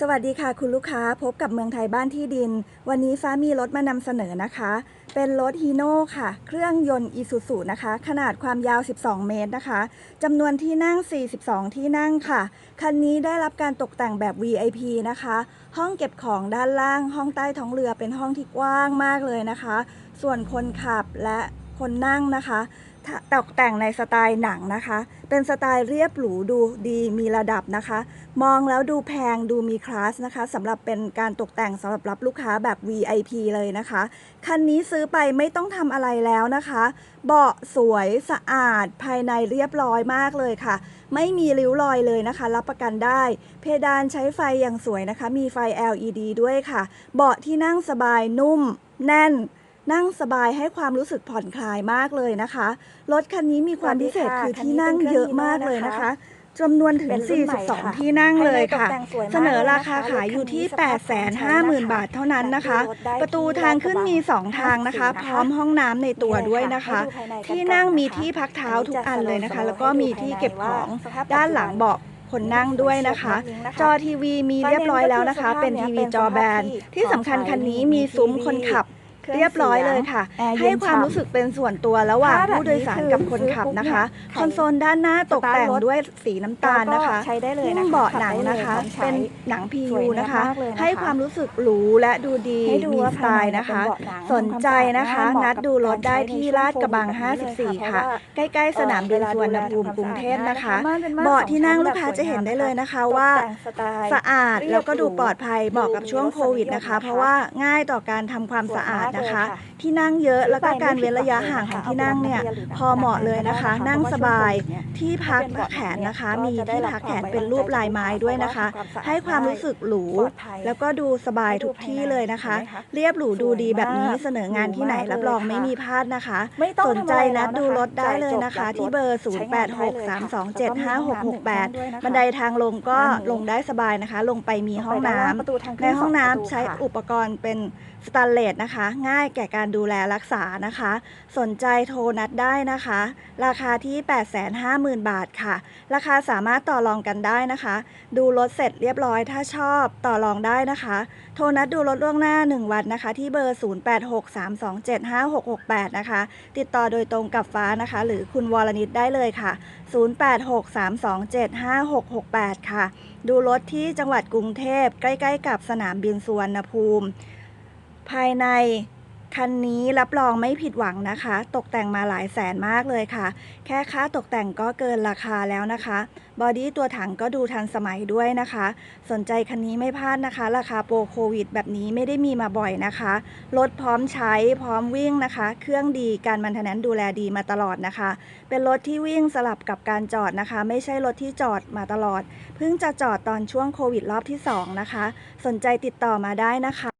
สวัสดีค่ะคุณลูกค้าพบกับเมืองไทยบ้านที่ดิน วันนี้ฟ้ามีรถมานำเสนอนะคะ เป็นรถฮีโน่ค่ะ เครื่องยนต์อีซูซูนะคะ ขนาดความยาว 12 เมตรนะคะจำนวนที่นั่ง 42 ที่นั่งค่ะ คันนี้ได้รับการตกแต่งแบบ VIP นะคะ ห้องเก็บของด้านล่าง ห้องใต้ท้องเรือเป็นห้องที่กว้างมากเลยนะคะ ส่วนคนขับและคนนั่งนะคะ ตกแต่งในสไตล์หนังนะคะ เป็นสไตล์เรียบหรูดูดีมีระดับนะคะ มองแล้วดูแพงดูมีคลาสนะคะสำหรับเป็นการตกแต่งสำหรับรับลูกค้าแบบ VIP เลยนะคะ คันนี้ซื้อไปไม่ต้องทำอะไรแล้วนะคะ เบาะสวยสะอาดภายในเรียบร้อยมากเลยค่ะ ไม่มีริ้วรอยเลยนะคะ รับประกันได้ เพดานใช้ไฟอย่างสวยนะคะ มีไฟ LED ด้วยค่ะ เบาะที่นั่งสบายนุ่ม แน่น นั่งสบายให้ความรู้สึกผ่อนคลายมากเลยนะคะ รถคันนี้มีความพิเศษคือที่นั่งเยอะมากเลยนะคะจำนวนถึงเป็นรุ่นใหม่ค่ะ42 ที่นั่งเลยค่ะภายในตกแต่งสวยมากเสนอราคาขายอยู่ที่เลยนะคะ850,000 บาทเท่านั้นนะคะ ประตูทางขึ้นมี 2 ทางนะคะ พร้อมห้องน้ำในตัวด้วยนะคะ ที่นั่งมีที่พักเท้าทุกอันเลยนะคะ แล้วก็มีที่เก็บของด้านหลังเบาะคนนั่งด้วยนะคะ จอทีวีมีเรียบร้อยแล้วนะคะ เป็นทีวีจอแบนที่สำคัญคันนี้มีซุ้มคนขับ เรียบร้อยเลยค่ะแอร์เย็นให้ความรู้สึกเป็นส่วนตัวระหว่างถ้าแบบผู้โดยสารกับคนขับนะคะ คอนโซลด้านหน้าตกแต่งด้วยสีน้ำตาลนะคะใช้ได้เลยหุ้นะมคะเบาะหนังนะคะขับได้เลยพร้อมใช้เป็นหนังส PU วยงามนะคะมากเลยนะคะ ให้ความรู้สึกหรูและดูดีให้ดูมีว่าสไตล์นะคะภายในเป็นเบาะหนังสนใจนะคะเหมาะกับนัดดูรถได้ที่ลาดกระบังการใช้ในช่วงโควิด54 ค่ะเพราะว่าใกล้ ๆ สนามบินสุวรรณภูมิกรุงเทพนะคะ เบาะที่นั่งลูกค้าจะเห็นได้เลยนะคะว่าสะอาดแล้วก็ดูปลอดภัยเหมาะกับช่วงโควิดนะคะ เพราะว่าง่ายต่อการทำความสะอาดนะคะ ที่นั่งเยอะแล้วก็การเว้นระยะห่างของที่นั่งเนี่ยพอเหมาะเลยนะคะ นั่งสบายที่พักแขนนะคะ มีที่พักแขนเป็นรูปลายไม้ด้วยนะคะ ให้ความรู้สึกหรูแล้วก็ดูสบายทุกที่เลยนะคะ เรียบหรูดูดีแบบนี้เสนองานที่ไหนรับรองไม่มีพลาดนะคะไม่ต้องสนใจทำอะไรแล้นัวดนะคะดูรถได้เลยนะคะจ่ายจบที่เบอร์ใช้งานได้เลยค่ะ0863275668 บันไดทางลงก็ลงได้สบายนะคะ ลงไปมีห้องน้ำประตูทางขึ้ในห้องน้ำสประตูใช้ค่ะอุปกรณ์เป็นสแตนเลสนะคะง่ายแก่การดูแลรักษานะคะ สนใจโทรนัดได้นะคะ ราคาที่ 850,000 บาทค่ะ ราคาสามารถต่อรองกันได้นะคะ ดูรถเสร็จเรียบร้อยถ้าชอบต่อรองได้นะคะ โทรนัดดูรถล่วงหน้า 1 วันนะคะ ที่เบอร์ 0863275668 นะคะ ติดต่อโดยตรงกับฟ้านะคะ หรือคุณวรนิตได้เลยค่ะ 0863275668 ค่ะ ดูรถที่จังหวัดกรุงเทพใกล้ ๆ กับสนามบินสุวรรณภูมิภายใน คันนี้รับรองไม่ผิดหวังนะคะ ตกแต่งมาหลายแสนมากเลยค่ะ แค่ค่าตกแต่งก็เกินราคาแล้วนะคะ บอดี้ตัวถังก็ดูทันสมัยด้วยนะคะ สนใจคันนี้ไม่พลาดนะคะ ราคาโปรโควิด แบบนี้ไม่ได้มีมาบ่อยนะคะ รถพร้อมใช้พร้อมวิ่งนะคะ เครื่องดีการมันเทนแนดูแลดีมาตลอดนะคะ เป็นรถที่วิ่งสลับกับการจอดนะคะ ไม่ใช่รถที่จอดมาตลอด เพิ่งจะจอดตอนช่วงโควิดรอบที่สองนะคะ สนใจติดต่อมาได้นะคะ